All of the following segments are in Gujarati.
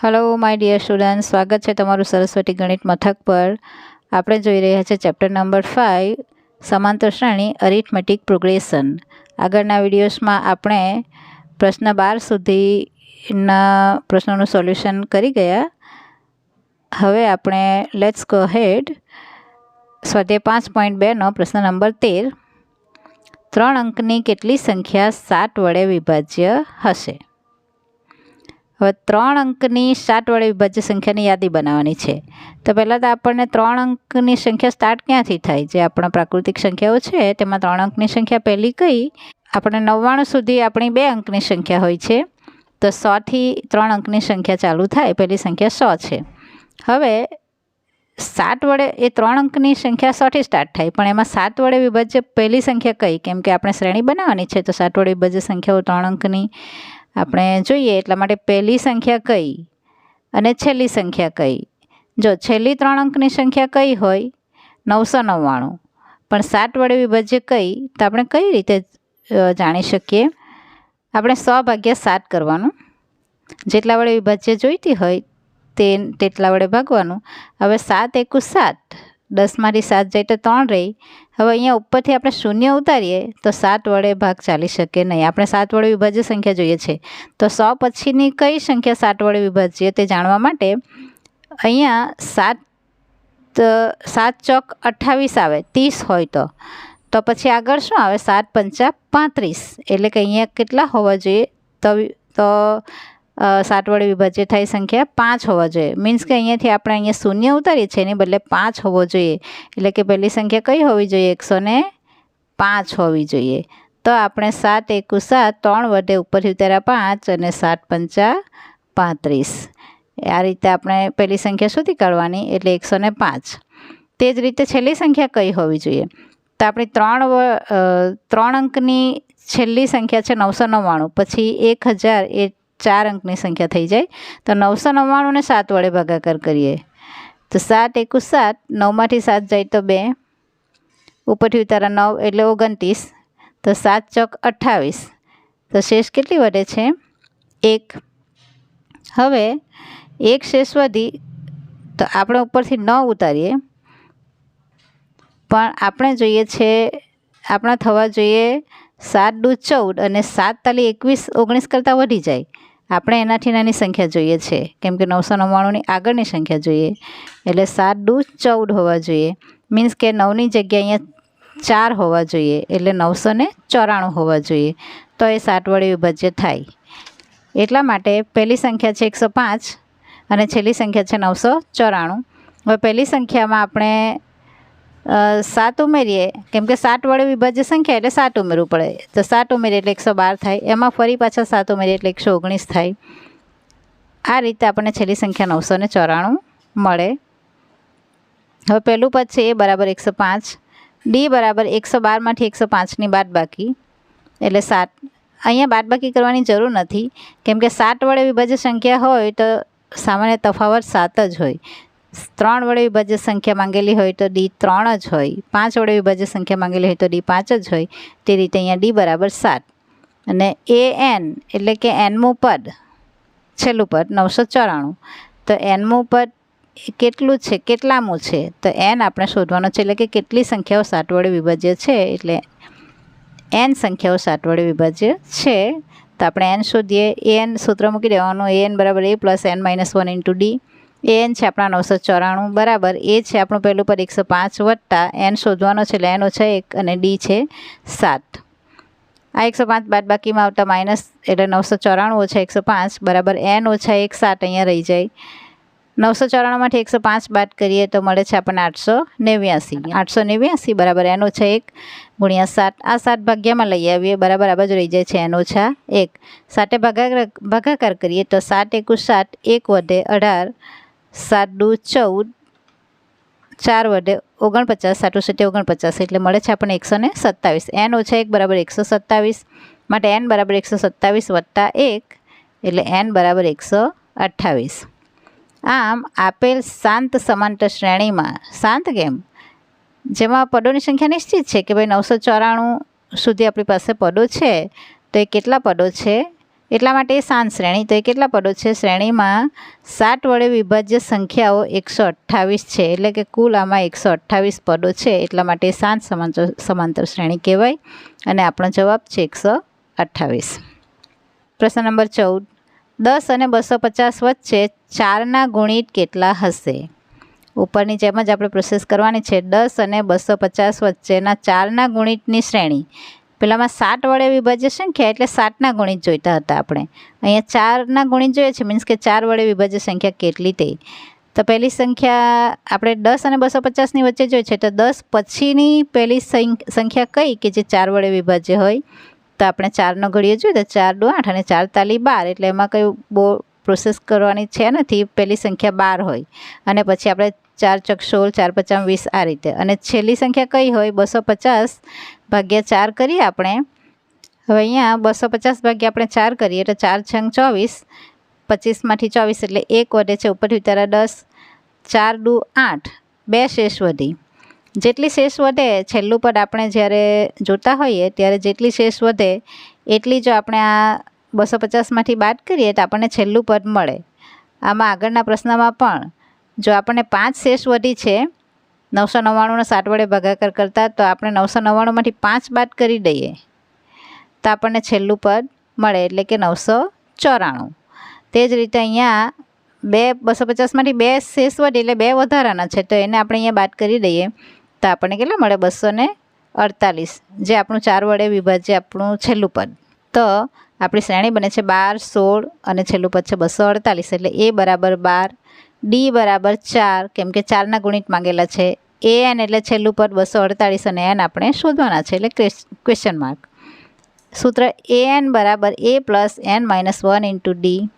હલો માય ડિયર સ્ટુડન્ટ સ્વાગત છે તમારું સરસ્વતી ગણિત મથક પર. આપણે જોઈ રહ્યા છે ચેપ્ટર નંબર ફાઇવ સમાંતર શ્રેણી અરિથમેટિક પ્રોગ્રેશન આગળના વિડીયોઝમાં આપણે પ્રશ્ન બાર સુધીના પ્રશ્નોનું સોલ્યુશન કરી ગયા. હવે આપણે લેટ્સ ગો હેડ સ્વાધ્યાય પાંચ પોઈન્ટ બેનો પ્રશ્ન નંબર તેર. ત્રણ અંકની કેટલી સંખ્યા સાત વડે વિભાજ્ય હશે? હવે ત્રણ અંકની સાત વડે વિભાજ્ય સંખ્યાની યાદી બનાવવાની છે. તો પહેલાં તો આપણને ત્રણ અંકની સંખ્યા સ્ટાર્ટ ક્યાંથી થાય? જે આપણા પ્રાકૃતિક સંખ્યાઓ છે, તેમાં ત્રણ અંકની સંખ્યા પહેલી કઈ? આપણે નવ્વાણું સુધી આપણી બે અંકની સંખ્યા હોય છે. તો સોથી ત્રણ અંકની સંખ્યા ચાલુ થાય, પહેલી સંખ્યા સો છે. હવે સાત વડે, એ ત્રણ અંકની સંખ્યા સોથી સ્ટાર્ટ થાય, પણ એમાં સાત વડે વિભાજ્ય પહેલી સંખ્યા કઈ? કેમ કે આપણે શ્રેણી બનાવવાની છે, તો સાત વડે વિભાજ્ય સંખ્યાઓ ત્રણ અંકની આપણે જોઈએ એટલા માટે પહેલી સંખ્યા કઈ અને છેલ્લી સંખ્યા કઈ. જો છેલ્લી ત્રણ અંકની સંખ્યા કઈ હોય, નવસો નવ્વાણું. પણ સાત વડે વિભાજ્ય કઈ, તો આપણે કઈ રીતે જાણી શકીએ? આપણે સો ભાગ્યા સાત કરવાનું. જેટલા વડે વિભાજ્ય જોઈતી હોય તે, તેટલા વડે ભાગવાનું. હવે સાત એકુ સાત. દસમાંથી સાત જાય તો ત્રણ રહી. હવે અહીંયા ઉપરથી આપણે શૂન્ય ઉતારીએ તો સાત વડે ભાગ ચાલી શકે નહીં. આપણે સાત વડે વિભાજ્ય સંખ્યા જોઈએ છે. તો સો પછીની કઈ સંખ્યા સાત વડે વિભાજ્ય તે જાણવા માટે અહીંયા સાત સાત ચોક અઠ્ઠાવીસ આવે, ત્રીસ હોય તો. તો પછી આગળ શું આવે? સાત પંચા પાંત્રીસ. એટલે કે અહીંયા કેટલા હોવા જોઈએ? તો તો સાત વડે વિભાજ્ય થાય સંખ્યા પાંચ હોવા જોઈએ. મીન્સ કે અહીંયાથી આપણે અહીંયા શૂન્ય ઉતારી છે એની બદલે પાંચ હોવો જોઈએ. એટલે કે પહેલી સંખ્યા કઈ હોવી જોઈએ? એકસો ને પાંચ હોવી જોઈએ. તો આપણે સાત એકુ સાત, ત્રણ વડે ઉપરથી ઉતાર્યા પાંચ અને સાત પંચા પાંત્રીસ. આ રીતે આપણે પહેલી સંખ્યા શોધી કાઢવાની, એટલે એકસો ને પાંચ. તે જ રીતે છેલ્લી સંખ્યા કઈ હોવી જોઈએ? તો આપણી ત્રણ ત્રણ અંકની છેલ્લી સંખ્યા છે નવસો નવ્વાણું. પછી એક હજાર એ ચાર અંકની સંખ્યા થઈ જાય. તો નવસો નવ્વાણુંને સાત વડે ભાગાકાર કરીએ. તો સાત એકુ સાત, નવમાંથી સાત જાય તો બે. ઉપરથી ઉતારા નવ એટલે ઓગણત્રીસ. તો સાત ચોક અઠ્ઠાવીસ. તો શેષ કેટલી વધે છે? એક. હવે એક શેષ વધી તો આપણે ઉપરથી નવ ઉતારીએ. પણ આપણે જોઈએ છે, આપણા થવા જોઈએ સાત દૂધ ચૌદ અને સાત તાલી એકવીસ ઓગણીસ કરતાં વધી જાય. આપણે એનાથી નાની સંખ્યા જોઈએ છે. કેમ કે નવસો નવ્વાણુંની આગળની સંખ્યા જોઈએ. એટલે સાત દુ ચૌદ હોવા જોઈએ. મીન્સ કે નવની જગ્યાએ અહીંયા ચાર હોવા જોઈએ. એટલે નવસો ને ચોરાણું હોવા જોઈએ. તો એ સાત વડે વિભાજ્ય થાય. એટલા માટે પહેલી સંખ્યા છે એકસો પાંચ અને છેલ્લી સંખ્યા છે નવસો ચોરાણું. હવે પહેલી સંખ્યામાં આપણે સાત ઉમેરીએ. કેમ કે સાત વડે વિભાજ્ય સંખ્યા એટલે સાત ઉમેરવું પડે. તો સાત ઉમેરીએ એટલે એકસો બાર થાય. એમાં ફરી પાછા સાત ઉમેરીએ એટલે એકસો ઓગણીસ થાય. આ રીતે આપણને છેલ્લી સંખ્યા નવસો ને ચોરાણું મળે. હવે પહેલું પદ છે એ બરાબર એકસો પાંચ. ડી બરાબર એકસો બારમાંથી એકસો પાંચની બાદ બાકી એટલે સાત. અહીંયા બાદબાકી કરવાની જરૂર નથી. કેમ કે સાત વડે વિભાજ્ય સંખ્યા હોય તો સામાન્ય તફાવત સાત જ હોય. ત્રણ વડે વિભાજ્ય સંખ્યા માંગેલી હોય તો ડી ત્રણ જ હોય. પાંચ વડે વિભાજ્ય સંખ્યા માંગેલી હોય તો ડી પાંચ જ હોય. તે રીતે અહીંયા ડી બરાબર સાત. અને એ એન એટલે કે એનમું પદ, છેલ્લું પદ નવસો ચોરાણું. તો એનમું પદ કેટલું છે? કેટલામું છે? તો એન આપણે શોધવાનો છે એટલે કે કેટલી સંખ્યાઓ સાત વડે વિભાજ્ય છે? એટલે એન સંખ્યાઓ સાત વડે વિભાજ્ય છે. તો આપણે એન શોધીએ. એન સૂત્ર મૂકી દેવાનું. એ એન બરાબર a plus n minus one into d. N છે આપણા નવસો ચોરાણું, બરાબર. એ છે આપણું પહેલું પર એકસો પાંચ વત્તા. એન શોધવાનો છે એટલે એન ઓછા એક અને ડી છે સાત. આ એકસો પાંચ બાદ બાકીમાં આવતા માઇનસ એટલે નવસો ચોરાણું ઓછા એકસો પાંચ, બરાબર. એન ઓછા એક સાત અહીંયા રહી જાય. નવસો ચોરાણુંમાંથી એકસો પાંચ બાદ કરીએ તો મળે છે આપણને આઠસો નેવ્યાસી. આઠસો નેવ્યાસી, બરાબર. એન ઓછા એક ગુણ્યા સાત. આ સાત ભાગ્યામાં લઈ આવીએ, બરાબર. આ બાજુ રહી જાય છે એન ઓછા એક. સાતે ભાગાકાર ભાગાકાર કરીએ તો સાત એકુ સાત, એક વધે અઢાર. સાત દુ ચૌદ, ચાર વડે ઓગણપચાસ સાટું સિત્તેર ઓગણપચાસ એટલે મળે છે આપણને એકસો ને સત્તાવીસ. એન ઓછા એક બરાબર એકસો સત્તાવીસ માટે એન બરાબર એકસો સત્તાવીસ વત્તા એક એટલે એન બરાબર એકસો અઠ્ઠાવીસ. આમ આપેલ શાંત સમાંતર શ્રેણીમાં, શાંત કેમ? જેમાં પદોની સંખ્યા નિશ્ચિત છે કે ભાઈ નવસો ચોરાણું સુધી આપણી પાસે પદો છે, તો એ કેટલા પદો છે? એટલા માટે સાન શ્રેણી. તો એ કેટલા પદો છે? શ્રેણીમાં સાત વડે વિભાજ્ય સંખ્યાઓ એકસો અઠ્ઠાવીસ છે. એટલે કે કુલ આમાં એકસો અઠ્ઠાવીસ પદો છે. એટલા માટે શાંત સમાંતર સમાંતર શ્રેણી કહેવાય. અને આપણો જવાબ છે એકસો અઠ્ઠાવીસ. પ્રશ્ન નંબર ચૌદ. દસ અને બસો પચાસ વચ્ચે ચારના ગુણિત કેટલા હશે? ઉપરની જેમ જ આપણે પ્રોસેસ કરવાની છે. દસ અને બસો પચાસ વચ્ચેના ચારના ગુણિતની શ્રેણી. પેલામાં સાત વડે વિભાજ્ય સંખ્યા એટલે સાતના ગુણિત જોઈતા હતા આપણે. અહીંયા ચારના ગુણિત જોઈએ છે મીન્સ કે ચાર વડે વિભાજ્ય સંખ્યા કેટલી તે તો પહેલી સંખ્યા આપણે દસ અને બસો પચાસની વચ્ચે જોઈએ છે, તો દસ પછીની પહેલી સંખ્યા કઈ કે જે ચાર વડે વિભાજ્ય હોય? તો આપણે ચારનો ઘડીએ જોઈએ, તો ચાર દો આઠ અને ચાર તાલી બાર, એટલે એમાં કંઈ બહુ પ્રોસેસ કરવાની છે નથી, પહેલી સંખ્યા બાર હોય. અને પછી આપણે ચાર ચક સોળ, ચાર પચાસ, વીસ આ રીતે. અને છેલ્લી સંખ્યા કઈ હોય? બસો પચાસ ભાગ્યા ચાર કરીએ આપણે. હવે અહીંયા બસો પચાસ ભાગ્યા આપણે ચાર કરીએ, એટલે ચાર છંગ ચોવીસ, પચીસમાંથી ચોવીસ એટલે એક વધે છે ઉપરથી ઉતારા દસ, ચાર દુ આઠ, બે શેષ વધી. જેટલી શેષ વધે, છેલ્લું પદ આપણે જ્યારે જોતા હોઈએ, ત્યારે જેટલી શેષ વધે, એટલી જો આપણે આ બસો પચાસમાંથી બાદ કરીએ, તો આપણને છેલ્લું પદ મળે. આમાં આગળના પ્રશ્નમાં પણ જો આપણને પાંચ શેષ વધી છે, નવસો નવ્વાણુંનો સાત વડે ભાગાકાર કરતાં, તો આપણે નવસો નવ્વાણુંમાંથી પાંચ બાદ કરી દઈએ. તો આપણને છેલ્લું પદ મળે, એટલે કે નવસો ચોરાણું. તે જ રીતે અહીંયા બે, બસો પચાસમાંથી બે શેષ વધી, એટલે બે વધારાના છે, તો એને આપણે અહીંયા બાદ કરી દઈએ. તો આપણને કેટલા મળે? બસો અડતાલીસ. જે આપણું ચાર વડે વિભાજ્ય આપણું છેલ્લું પદ. તો આપણી શ્રેણી બને છે બાર, સોળ અને છેલ્લું પદ છે બસો અડતાલીસ, એટલે એ બરાબર બાર ડી બરાબર ચાર, કેમ કે ચારના ગુણિત માંગેલા છે. એ એન એટલે છેલ્લું પદ બસો અડતાલીસ અને એન આપણે શોધવાના છે, એટલે ક્વેશ્ચન માર્ક સૂત્ર એ એન બરાબર a plus n minus one into d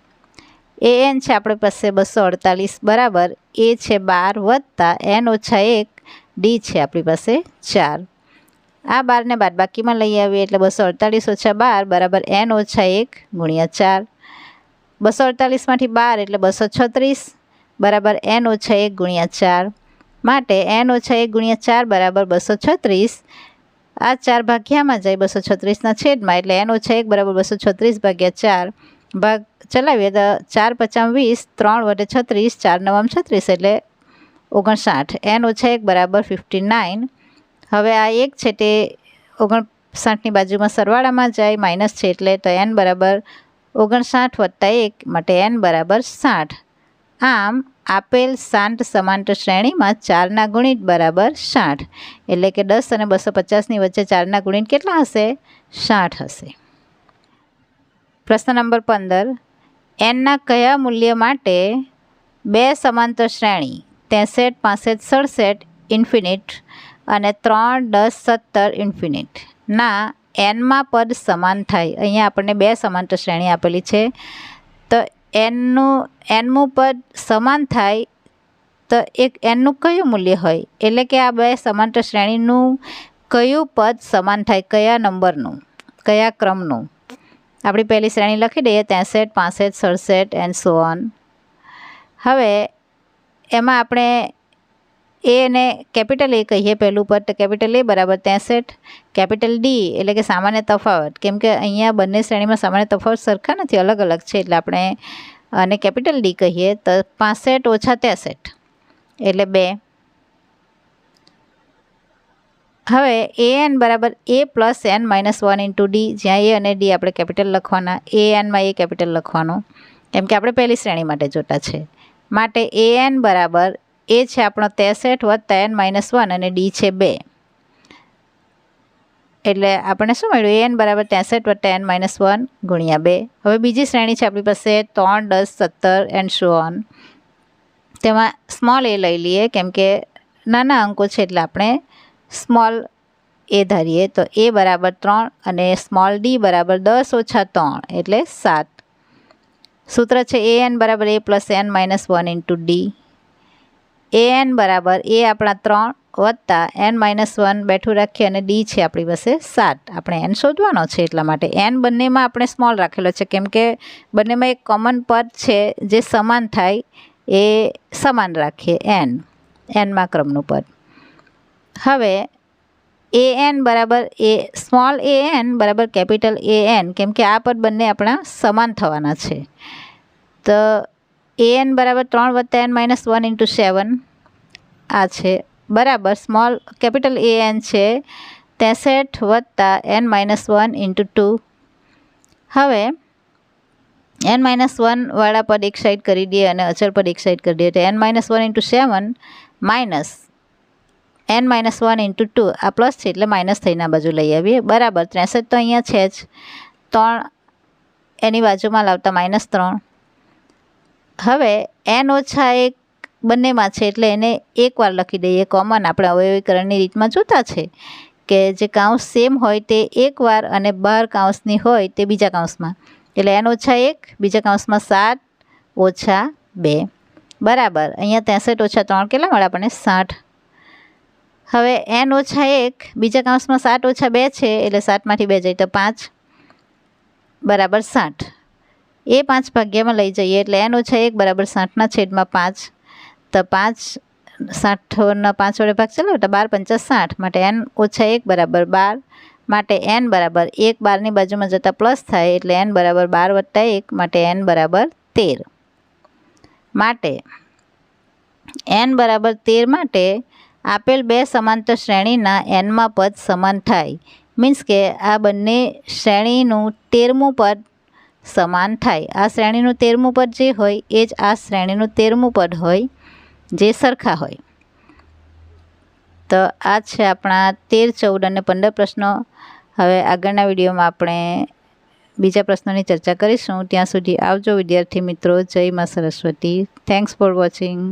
a n છે આપણી પાસે બસો અડતાલીસ બરાબર. એ છે બાર વત્તા એન ઓછા એક ડી છે આપણી પાસે ચાર. આ બારને બાદબાકીમાં લઈ આવીએ, એટલે બસો અડતાલીસ ઓછા બાર, બરાબર એન ઓછા એક ગુણ્યા ચાર. બસો અડતાલીસમાંથી બાર એટલે બસો છત્રીસ. બરાબર એન ઓછા એક ગુણ્યા ચાર માટે એન ઓછા એક ગુણ્યા ચાર બરાબર બસો છત્રીસ. આ ચાર ભાગ્યામાં જાય બસો છત્રીસના છેદમાં એટલે એન ઓછા એક બરાબર બસો છત્રીસ ભાગ્યા ચાર ભાગ ચલાવીએ તો ચાર પચામ વીસ, ત્રણ વડે છત્રીસ, ચાર નવામ છત્રીસ એટલે ઓગણસાઠ. એન ઓછા એક બરાબર ફિફ્ટી નાઇન. હવે આ એક છે તે ઓગણસાઠની બાજુમાં સરવાળામાં જાય, માઇનસ છે એટલે તો એન બરાબર ઓગણસાઠ વત્તા એક માટે એન બરાબર સાઠ. આમ આપેલ શાંત સમાંતર શ્રેણીમાં ચારના ગુણિત બરાબર સાઠ. એટલે કે દસ અને બસો પચાસની વચ્ચે ચારના ગુણિત કેટલા હશે? સાઠ હશે. પ્રશ્ન નંબર પંદર. એનના કયા મૂલ્ય માટે બે સમાંતર શ્રેણી ત્રેસઠ, પાસઠ, સડસઠ ઇન્ફિનિટ અને ત્રણ, દસ, સત્તર ઇન્ફિનિટ ના એનમાં પદ સમાન થાય. અહીંયા આપણને બે સમાંતર શ્રેણી આપેલી છે. તો એનનું, એનમું પદ સમાન થાય તો એક એનનું કયું મૂલ્ય હોય? એટલે કે આ બે સમાંતર શ્રેણીનું કયું પદ સમાન થાય? કયા નંબરનું? કયા ક્રમનું? આપણી પહેલી શ્રેણી લખી દઈએ, ત્રેસઠ, પાસઠ, સડસઠ, એન્ડ સો ઓન હવે એમાં આપણે એ અને કેપિટલ એ કહીએ પહેલું પદ, તો કેપિટલ એ બરાબર ત્રેસઠ. કેપિટલ ડી એટલે કે સામાન્ય તફાવત. કેમ કે અહીંયા બંને શ્રેણીમાં સામાન્ય તફાવત સરખા નથી, અલગ અલગ છે. એટલે આપણે અને કેપિટલ ડી કહીએ, તો પાસઠ ઓછા ત્રેસઠ. એટલે બે. હવે એ એન બરાબર a plus n minus one into d જ્યાં એ અને ડી આપણે કેપિટલ લખવાના. એ એનમાં એ કેપિટલ લખવાનો. કેમ કે આપણે પહેલી શ્રેણી માટે જોતા છે. માટે એ એન બરાબર એ છે આપણો ત્રેસઠ વત્તા એન માઇનસ વન અને ડી છે બે. એટલે આપણે શું મળ્યું? એન બરાબર ત્રેસઠ વત્તા એન માઇનસ વન ગુણ્યા બે. હવે બીજી શ્રેણી છે આપણી પાસે ત્રણ, દસ, સત્તર એન્ડ શોન તેમાં સ્મોલ એ લઈ લઈએ, કેમ કે નાના અંકો છે એટલે આપણે સ્મોલ એ ધારીએ. તો એ બરાબર ત્રણ અને સ્મોલ ડી બરાબર દસ ઓછા ત્રણ, એટલે સાત. સૂત્ર છે એ એન બરાબર a plus n minus one into d. A n બરાબર એ આપણા ત્રણ વત્તા એન માઇનસ વન બેઠું રાખીએ અને ડી છે આપણી પાસે સાત. આપણે એન શોધવાનો છે એટલા માટે. એન બંનેમાં આપણે સ્મોલ રાખેલો છે. કેમ કે બંનેમાં એક કોમન પદ છે, જે સમાન થાય એ સમાન રાખીએ એન. એનમાં ક્રમનું પદ. હવે એ એન બરાબર એ સ્મોલ એ એન બરાબર કેપિટલ એ એન. કેમ કે આ પદ બંને આપણા સમાન થવાના છે. તો એ એન બરાબર ત્રણ વત્તા n minus one into seven. આ છે. બરાબર, સ્મોલ કેપિટલ એ એન છે, ત્રેસઠ વત્તા n minus one into two. હવે, એન માઇનસ વનવાળા પદ એક સાઈડ કરી દઈએ અને અચળ પદ એક સાઈડ કરી દઈએ. તો n minus one into seven minus n minus one into two. આ પ્લસ છે એટલે માઇનસ થઈને આ બાજુ લઈ આવીએ. બરાબર, ત્રેસઠ તો અહીંયા છે જ. ત્રણ, એની બાજુમાં લાવતા માઇનસ ત્રણ. હવે એન ઓછા એક બંનેમાં છે એટલે એને એકવાર લખી દઈએ. કોમન આપણે અવયવીકરણની રીતમાં જોતા છે કે જે કાઉન્સ સેમ હોય તે એકવાર અને બાર કાઉન્સની હોય તે બીજા કાઉન્સમાં એટલે એન ઓછા એક, બીજા કાઉન્સમાં સાત, ઓછા બે. બરાબર. અહીંયા ત્રેસઠ ઓછા ત્રણ કેટલા મળે આપણને? સાઠ. હવે એન ઓછા એક, બીજા કાઉન્સમાં સાત ઓછા બે છે એટલે સાતમાંથી બે જાય તો પાંચ. બરાબર, સાઠ. એ પાંચ ભાગ્યામાં લઈ જઈએ એટલે એન ઓછા એક બરાબર સાઠના છેદમાં પાંચ. તો પાંચ સાઠના પાંચ વડે ભાગ ચાલો તો બાર પંચા સાઠ માટે એન ઓછા એક બરાબર બાર માટે એન બરાબર એક બારની બાજુમાં જતાં પ્લસ થાય એટલે એન બરાબર બાર વત્તા એક માટે એન બરાબર તેર. માટે એન બરાબર તેર માટે આપેલ બે સમાંતર શ્રેણીના એનમાં પદ સમાન થાય. મીન્સ કે આ બંને શ્રેણીનું તેરમું પદ સમાન થાય. આ શ્રેણીનું તેરમું પદ જે હોય, એ જ આ શ્રેણીનું તેરમું પદ હોય, જે સરખા હોય. તો આ છે આપણા તેર, ચૌદ અને પંદર પ્રશ્નો. હવે આગળના વિડીયોમાં આપણે બીજા પ્રશ્નોની ચર્ચા કરીશું. ત્યાં સુધી આવજો વિદ્યાર્થી મિત્રો. જય મા સરસ્વતી. Thanks for watching